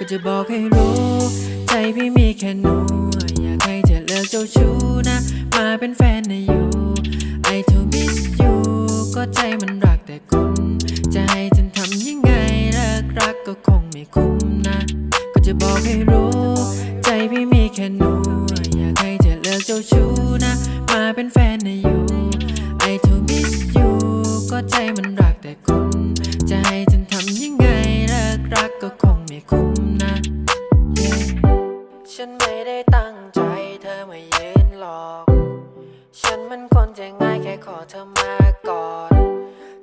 ก็จะบอกให้รู้ ใจพี่มีแค่หนู อยากให้เธอเลิกเจ้าชู้นะ มาเป็นแฟนนะอยู่ I to miss you ก็ใจมันรักแต่คุณ จะให้ฉันทำยังไงเลิกรักก็คงไม่คุ้มนะ ก็จะบอกให้รู้ ใจพี่มีแค่หนู อยากให้เธอเลิกเจ้าชู้นะ มาเป็นแฟนนะอยู่ I to miss you ก็ใจมันรักแต่คุณ งใจเธอมายืนหลอก ฉันมันคนใจง่ายแค่ขอเธอมาก่อน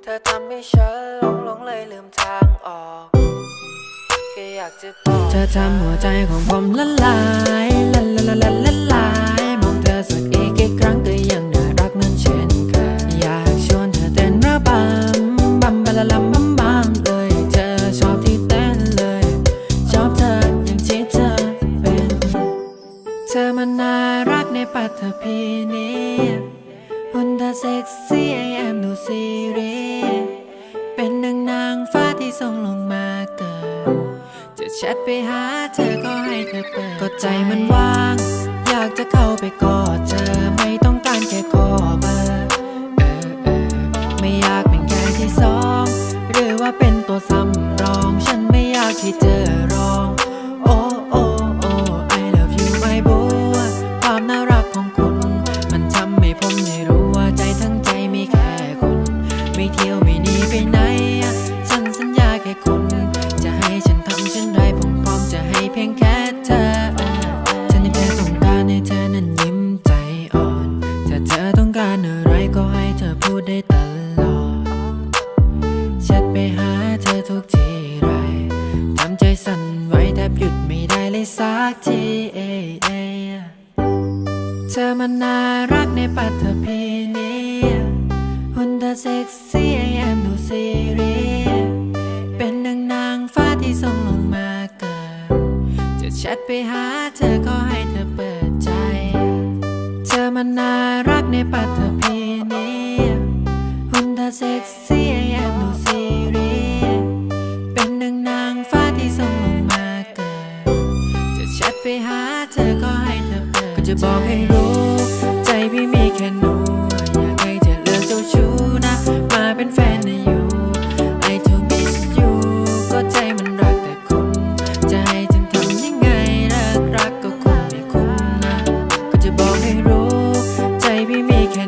เธอทำให้ฉันหลงหลงเลยลืมทางออกแค่อยากจะบอกเธอทำหัวใจของผมละลายละละละละละ ในปัตภีนี้ หุ่นเธอเซ็กซี่ไอแอมดูซีรีเป็นนางนางฟ้าที่ส่งลงมาเกิด จะแชทไปหาเธอก็ให้เธอเปิด ก็ใจมันว่าง อยากจะเข้าไปกอดเธอไม่ต้องการแค่ขอเบอร์เออเออไม่อยากเป็นแค่ที่สอง หรือว่าเป็นตัวสำรอง ฉันไม่อยากที่เจอ เลยสักทีเอเอเธอมันน่ารักในปัตภีนี้หุ่นเธอเซ็กซี่ไอแอมดูซีรีเป็นนางนางฟ้าที่ส่งลงมาเกิด จะแชทไปหาเธอก็ให้เธอเปิดใจ เธอมันน่ารักในปัตภีนี้หุ่นเธอเซ็กซี่ไอแอ เธอก็ให้เธอเปิดก็จะบอกให้รู้ ใจพี่มีแค่หนูอยากให้เธอเลิกเจ้าชู้นะ มาเป็นแฟนในอยู่ I do miss you ก็ใจมันรักแต่คุณ จะให้ฉันทำยังไงรักรักก็คงไม่คุ้มนะ ก็จะบอกให้รู้ ใจพี่มีแค่